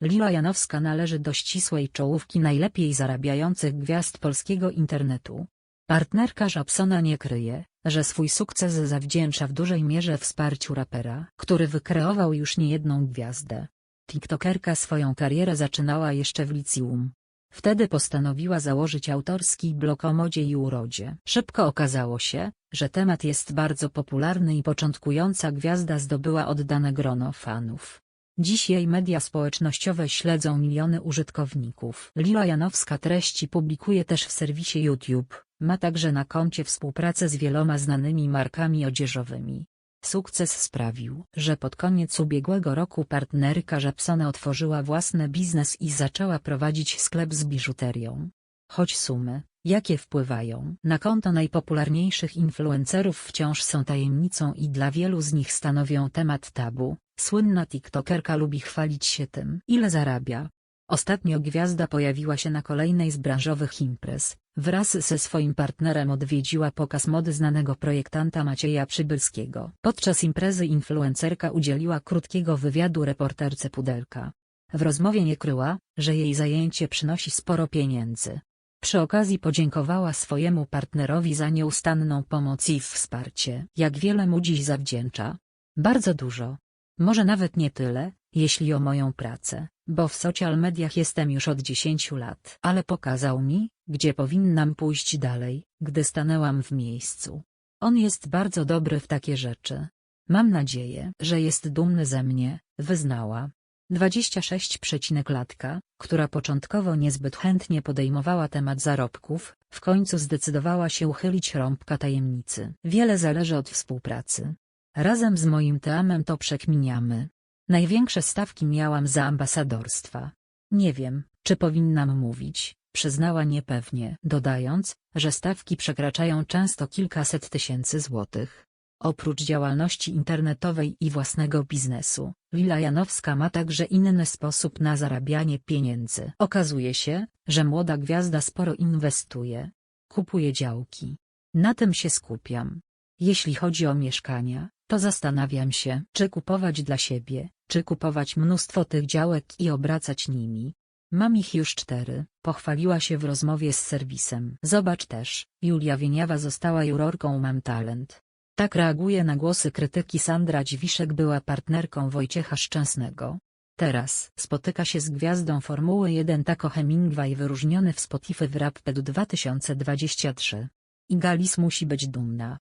Lila Janowska należy do ścisłej czołówki najlepiej zarabiających gwiazd polskiego internetu. Partnerka Żabsona nie kryje, że swój sukces zawdzięcza w dużej mierze wsparciu rapera, który wykreował już niejedną gwiazdę. TikTokerka swoją karierę zaczynała jeszcze w liceum. Wtedy postanowiła założyć autorski blog o modzie i urodzie. Szybko okazało się, że temat jest bardzo popularny i początkująca gwiazda zdobyła oddane grono fanów. Dziś jej media społecznościowe śledzą miliony użytkowników. Lila Janowska treści publikuje też w serwisie YouTube, ma także na koncie współpracę z wieloma znanymi markami odzieżowymi. Sukces sprawił, że pod koniec ubiegłego roku partnerka Żabsona otworzyła własny biznes i zaczęła prowadzić sklep z biżuterią. Choć sumy, jakie wpływają na konto najpopularniejszych influencerów wciąż są tajemnicą i dla wielu z nich stanowią temat tabu, słynna tiktokerka lubi chwalić się tym, ile zarabia. Ostatnio gwiazda pojawiła się na kolejnej z branżowych imprez, wraz ze swoim partnerem odwiedziła pokaz mody znanego projektanta Macieja Przybylskiego. Podczas imprezy influencerka udzieliła krótkiego wywiadu reporterce Pudelka. W rozmowie nie kryła, że jej zajęcie przynosi sporo pieniędzy. Przy okazji podziękowała swojemu partnerowi za nieustanną pomoc i wsparcie. Jak wiele mu dziś zawdzięcza? Bardzo dużo. Może nawet nie tyle, jeśli o moją pracę, bo w social mediach jestem już od 10 lat. Ale pokazał mi, gdzie powinnam pójść dalej, gdy stanęłam w miejscu. On jest bardzo dobry w takie rzeczy. Mam nadzieję, że jest dumny ze mnie, wyznała. 26 latka, która początkowo niezbyt chętnie podejmowała temat zarobków, w końcu zdecydowała się uchylić rąbka tajemnicy. Wiele zależy od współpracy. Razem z moim teamem to przekminiamy. Największe stawki miałam za ambasadorstwa. Nie wiem, czy powinnam mówić, przyznała niepewnie, dodając, że stawki przekraczają często kilkaset tysięcy złotych. Oprócz działalności internetowej i własnego biznesu, Lila Janowska ma także inny sposób na zarabianie pieniędzy. Okazuje się, że młoda gwiazda sporo inwestuje. Kupuje działki. Na tym się skupiam. Jeśli chodzi o mieszkania, to zastanawiam się, czy kupować dla siebie, czy kupować mnóstwo tych działek i obracać nimi. Mam ich już cztery, pochwaliła się w rozmowie z serwisem. Zobacz też, Julia Wieniawa została jurorką Mam Talent. Tak reaguje na głosy krytyki Sandra Dziwiszek była partnerką Wojciecha Szczęsnego. Teraz spotyka się z gwiazdą Formuły 1 Taco Hemingway wyróżniony w Spotify w Rappedu 2023. Igalis musi być dumna,